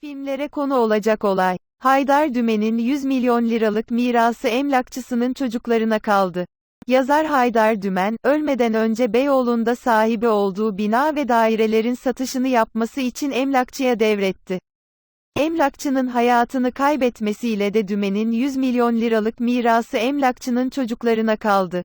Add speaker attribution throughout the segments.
Speaker 1: Filmlere konu olacak olay. Haydar Dümen'in 100 milyon liralık mirası emlakçısının çocuklarına kaldı. Yazar Haydar Dümen, ölmeden önce Beyoğlu'nda sahibi olduğu bina ve dairelerin satışını yapması için emlakçıya devretti. Emlakçının hayatını kaybetmesiyle de Dümen'in 100 milyon liralık mirası emlakçının çocuklarına kaldı.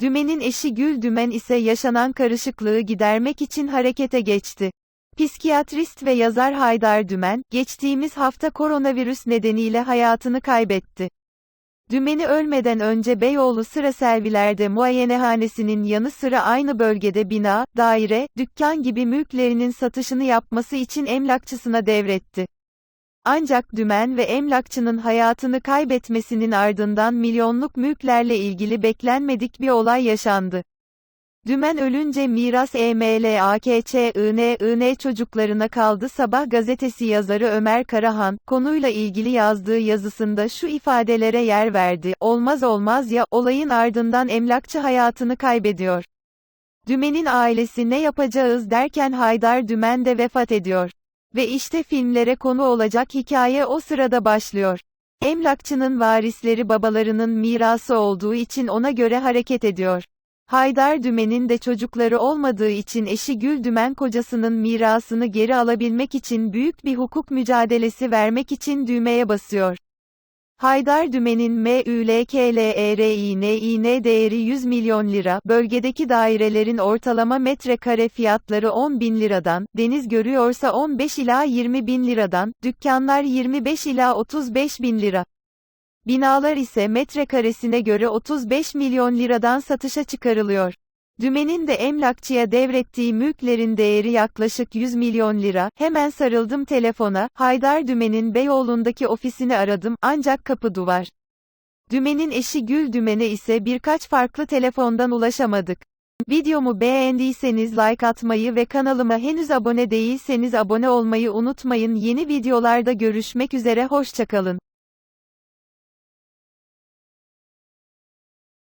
Speaker 1: Dümen'in eşi Gül Dümen ise yaşanan karışıklığı gidermek için harekete geçti. Psikiyatrist ve yazar Haydar Dümen, geçtiğimiz hafta koronavirüs nedeniyle hayatını kaybetti. Dümen'i ölmeden önce Beyoğlu Sıra Selviler'de muayenehanesinin yanı sıra aynı bölgede bina, daire, dükkan gibi mülklerinin satışını yapması için emlakçısına devretti. Ancak Dümen ve emlakçının hayatını kaybetmesinin ardından milyonluk mülklerle ilgili beklenmedik bir olay yaşandı. Dümen ölünce miras E EMLAKÇIN çocuklarına kaldı Sabah gazetesi yazarı Ömer Karahan, konuyla ilgili yazdığı yazısında şu ifadelere yer verdi, olmaz olmaz ya, olayın ardından emlakçı hayatını kaybediyor. Dümen'in ailesi ne yapacağız derken Haydar Dümen de vefat ediyor. Ve işte filmlere konu olacak hikaye o sırada başlıyor. Emlakçının varisleri babalarının mirası olduğu için ona göre hareket ediyor. Haydar Dümen'in de çocukları olmadığı için eşi Gül Dümen kocasının mirasını geri alabilmek için büyük bir hukuk mücadelesi vermek için düğmeye basıyor. Haydar Dümen'in MÜLKLERİNİN değeri 100 milyon lira, bölgedeki dairelerin ortalama metrekare fiyatları 10 bin liradan, deniz görüyorsa 15 ila 20 bin liradan, dükkanlar 25 ila 35 bin lira. Binalar ise metrekaresine göre 35 milyon liradan satışa çıkarılıyor. Dümen'in de emlakçıya devrettiği mülklerin değeri yaklaşık 100 milyon lira. Hemen sarıldım telefona, Haydar Dümen'in Beyoğlu'ndaki ofisini aradım, ancak kapı duvar. Dümen'in eşi Gül Dümen'e ise birkaç farklı telefondan ulaşamadık. Videomu beğendiyseniz like atmayı ve kanalıma henüz abone değilseniz abone olmayı unutmayın. Yeni videolarda görüşmek üzere hoşçakalın.